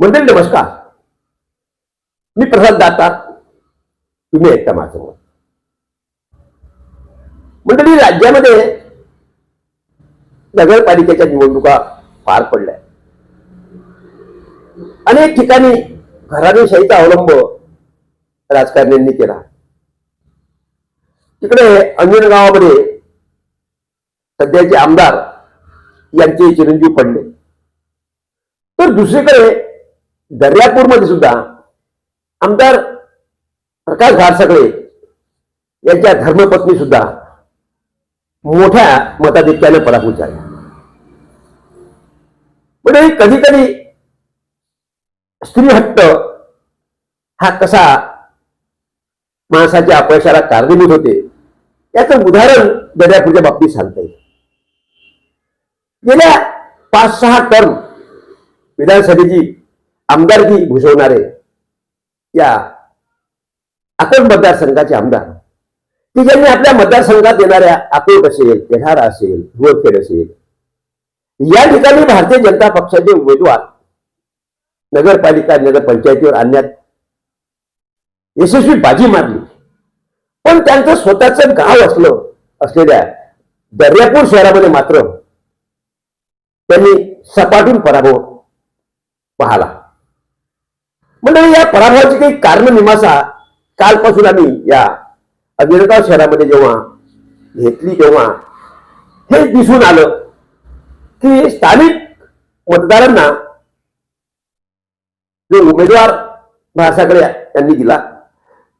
मंडळी नमस्कार. मी प्रसाद दाता. तुम्ही ऐकता माझं मत मंडळी राज्यामध्ये नगरपालिकेच्या निवडणुका पार पडल्या अनेक ठिकाणी घराणेशाहीचा अवलंब राजकारण्यांनी केला. तिकडे अंजन गावामध्ये सध्याचे आमदार यांचे चिरंजीव पडले. तर दुसरीकडे दर्यापूरमध्ये सुद्धा आमदार प्रकाश घारसगळे यांच्या धर्मपत्नी सुद्धा मोठ्या मताधिक्याने पराभूत झाल्या म्हणजे कधी कधी स्त्री हट्ट हा कसा माणसाच्या अपयशाला कारणीभूत होते याचं उदाहरण दर्यापूरच्या बाबतीत सांगता येईल. गेल्या पाच सहा टर्म विधानसभेची आमदारकी भूषवणारे या अकोट मतदारसंघाचे आमदार. की ज्यांनी आपल्या मतदारसंघात येणाऱ्या अकोट असेल तेढारा असेल धुळखेड असेल या ठिकाणी भारतीय जनता पक्षाचे उमेदवार नगरपालिका नगरपंचायतीवर आणण्यात यशस्वी बाजी मारली. पण त्यांचं स्वतःचं गाव असलं असलेल्या दर्यापूर शहरामध्ये मात्र त्यांनी सपाटून पराभव पाहला. म्हणजे या पराभवाची काही कारण मीमांसा कालपासून आम्ही या अगिरगाव शहरामध्ये जेव्हा घेतली तेव्हा हे दिसून आलं की स्थानिक मतदारांना जो उमेदवार भासाकडे यांनी दिला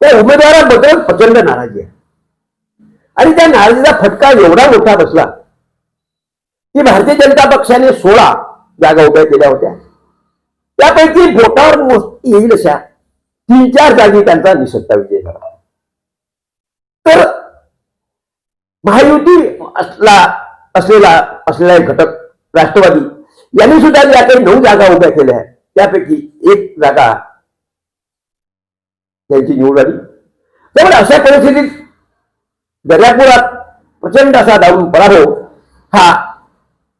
त्या उमेदवाराबद्दल प्रचंड नाराजी आहे. आणि त्या नाराजीचा फटका एवढा मोठा बसला की भारतीय जनता पक्षाने सोळा जागा उभ्या केल्या होत्या. त्यापैकी बोटावर येईल अशा तीन चार जागी त्यांचा निसत्ता विजय झाला. तर महायुती असला असलेला असलेला एक घटक राष्ट्रवादी यांनी सुद्धा ज्या काही नऊ जागा उभ्या केल्या आहेत त्यापैकी एक जागा त्यांची निवड आली त्यामुळे अशा परिस्थितीत दर्यापुरात प्रचंड असा दावून पराभव हा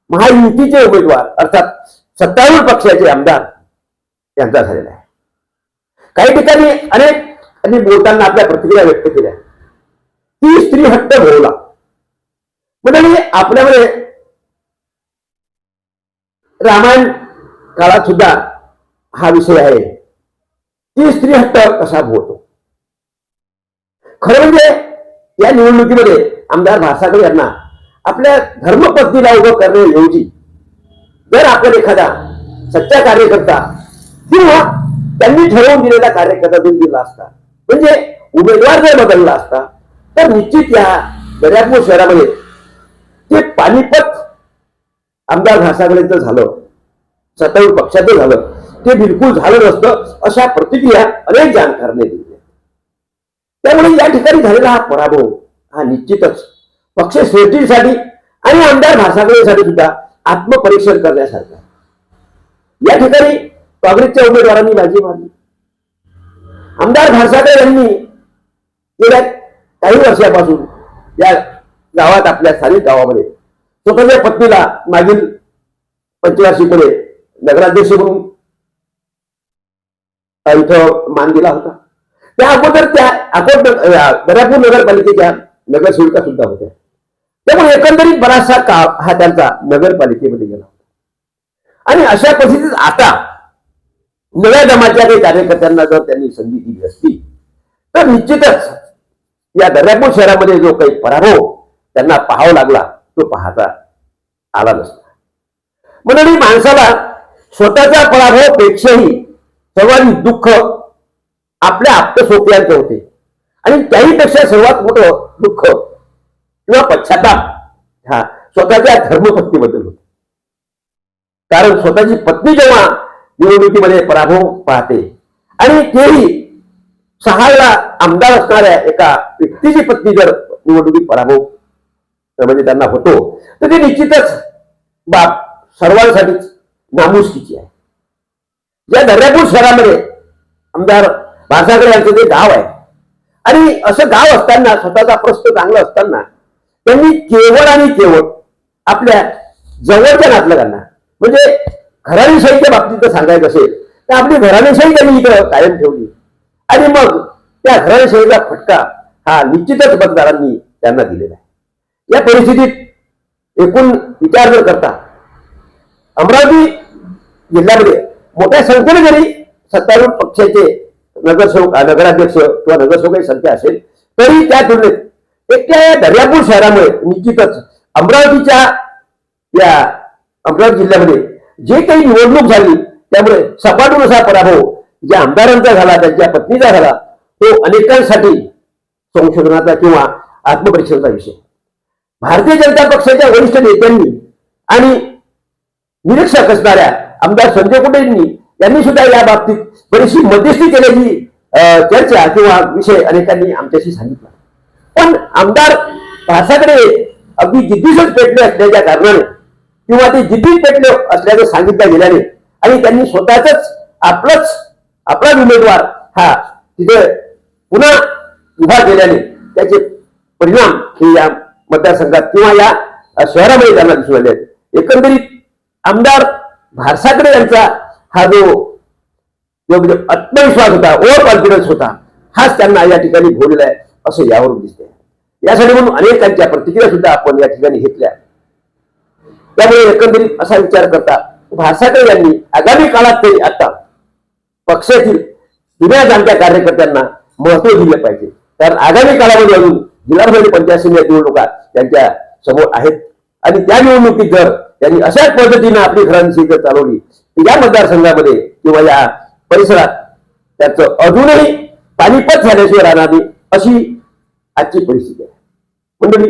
महायुतीचे उमेदवार अर्थात सत्तारूढ पक्षाचे आमदार यांचा झालेला आहे. काही ठिकाणी अनेक त्यांनी बोलताना आपल्या प्रतिक्रिया व्यक्त केल्या. ती स्त्री हट्ट भरवला म्हणजे आपल्यामध्ये रामायण काळात सुद्धा हा विषय आहे. ती स्त्री हट्ट कसा भोवतो? खरं म्हणजे या निवडणुकीमध्ये आमदार भासाकडे यांना आपल्या धर्मपत्नीला उभं करण्याऐवजी जर आपण एखादा सच्चा कार्यकर्ता किंवा त्यांनी ठरवून दिलेला कार्यकर्ता दिला असता. म्हणजे उमेदवार जर बदलला असता तर निश्चित या दर्यापूर शहरामध्ये जे पानिपत आमदार भासागळेचं झालं सत्तारूढ पक्षाचं झालं ते बिलकुल झालं नसतं अशा प्रतिक्रिया अनेक जाणकारने दिल्या. त्यामुळे या ठिकाणी झालेला हा पराभव हा निश्चितच पक्ष श्रेष्ठीसाठी आणि आमदार भासागळेसाठी सुद्धा आत्मपरीक्षण करण्यासारखा. या ठिकाणी काँग्रेसच्या उमेदवारांनी बाजी मारली. आमदार भासागळे यांनी गेल्या काही वर्षापासून या गावात आपल्या स्थानिक गावामध्ये स्वतःच्या पत्नीला मागील पंचवार्षिकडे नगराध्यक्ष म्हणून इथं मान दिला होता. त्या अगोदर त्या अकोट दर्यापूर नगरपालिकेच्या नगरसेविका सुद्धा होत्या. त्यामुळे एकंदरीत बराचसा काळ हा त्यांचा नगरपालिकेमध्ये गेला होता. आणि अशा परिस्थितीत आता नव्या जमाच्या काही कार्यकर्त्यांना जर त्यांनी संधी दिली असती तर निश्चितच या दर्यापूर शहरामध्ये जो काही पराभव त्यांना पाहावा लागला तो पाहता आला नसता. म्हणून माणसाला स्वतःच्या पराभवापेक्षाही सर्वाधिक दुःख आपल्या आप्तसोपयांचे होते. आणि त्याहीपेक्षा सर्वात मोठं दुःख किंवा पश्चाताप हा स्वतःच्या धर्मपत्नीबद्दल होतो. कारण स्वतःची पत्नी जेव्हा निवडणुकीमध्ये पराभव पाहते. आणि तेही सहाला आमदार असणाऱ्या एका व्यक्तीची पत्नी जर निवडणुकीत पराभव म्हणजे त्यांना होतो. तर ते निश्चितच बाब सर्वांसाठीच नामुष्कीची आहे. या दर्यापूर शहरामध्ये आमदार भासागडे यांचं जे गाव आहे आणि असं गाव असताना स्वतःचा प्रश्न चांगला असताना त्यांनी केवळ आणि केवळ आपल्या जवळच्या नातलगांना म्हणजे घराणीशाहीच्या बाबतीत जर सांगायचं असेल तर आपली घराणेशाही त्यांनी इथं कायम ठेवली. आणि मग त्या घराणेशाहीचा फटका हा निश्चितच मतदारांनी त्यांना दिलेला आहे. या परिस्थितीत एकूण विचार जर करता अमरावती जिल्ह्यामध्ये मोठ्या संख्येने जरी सत्तारूढ पक्षाचे नगरसेवक नगराध्यक्ष किंवा नगरसेवकाची संख्या असेल तरी त्या तुलनेत एकट्या या दर्यापूर शहरामुळे निश्चितच अमरावतीच्या या अमरावती जिल्ह्यामध्ये जे काही निवडणूक झाली त्यामुळे सपाटून असा पराभव ज्या आमदारांचा झाला त्यांच्या पत्नीचा झाला तो अनेकांसाठी संशोधनाचा किंवा आत्मपरीक्षणाचा विषय. भारतीय जनता पक्षाच्या वरिष्ठ नेत्यांनी आणि निरीक्षक असणाऱ्या आमदार संजय कुटेंनी यांनी सुद्धा या बाबतीत बरीचशी मध्यस्थी केल्याची चर्चा किंवा विषय अनेकांनी आमच्याशी सांगितला. पण आमदार भासाकडे अगदी जिद्दीसच पेटले असल्याच्या कारणाने किंवा ते जिद्दीत पेटले असल्याचं सांगितलं गेल्याने. आणि त्यांनी स्वतःच आपलंच आपला उमेदवार हा तिथे पुन्हा उभा केल्याने त्याचे परिणाम हे या मतदारसंघात किंवा या शहरामध्ये त्यांना दिसून आले आहेत. एकंदरीत आमदार भारसाकडे यांचा हा जो म्हणजे आत्मविश्वास होता ओव्हर कॉन्फिडन्स होता हाच त्यांना या ठिकाणी भोवलेला आहे असं यावरून दिसते यासाठी म्हणून अनेकांच्या प्रतिक्रिया सुद्धा आपण या ठिकाणी घेतल्या. त्यामुळे एकंदरीत असा विचार करता भासाकडे यांनी आगामी काळात तरी आता पक्षातील जुन्या जाणत्या कार्यकर्त्यांना महत्त्व दिले पाहिजे. कारण आगामी काळामध्ये अजून जिल्हा पंचायत समिती निवडणुका त्यांच्यासमोर आहेत. आणि त्या निवडणुकीत जर त्यांनी अशाच पद्धतीनं आपली घरांची जर चालवली तर या मतदारसंघामध्ये किंवा या परिसरात त्याचं अजूनही पाणीपत झाल्याशिवाय राहणार नाही अशी आजची परिस्थिती आहे. मंडळी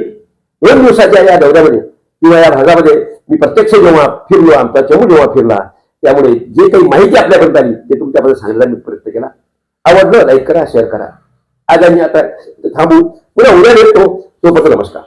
दोन दिवसाच्या या दौऱ्यामध्ये किंवा या भागामध्ये मी प्रत्यक्ष जेव्हा फिरलो आमचा चमू जेव्हा फिरला त्यामुळे जे काही माहिती आपल्यापर्यंत आली ते तुमच्यापर्यंत सांगायला मी प्रयत्न केला. आवडलं लाईक करा शेअर करा. आज आम्ही आता थांबू. पुन्हा उद्या भेटतो. तोपर्यंत नमस्कार.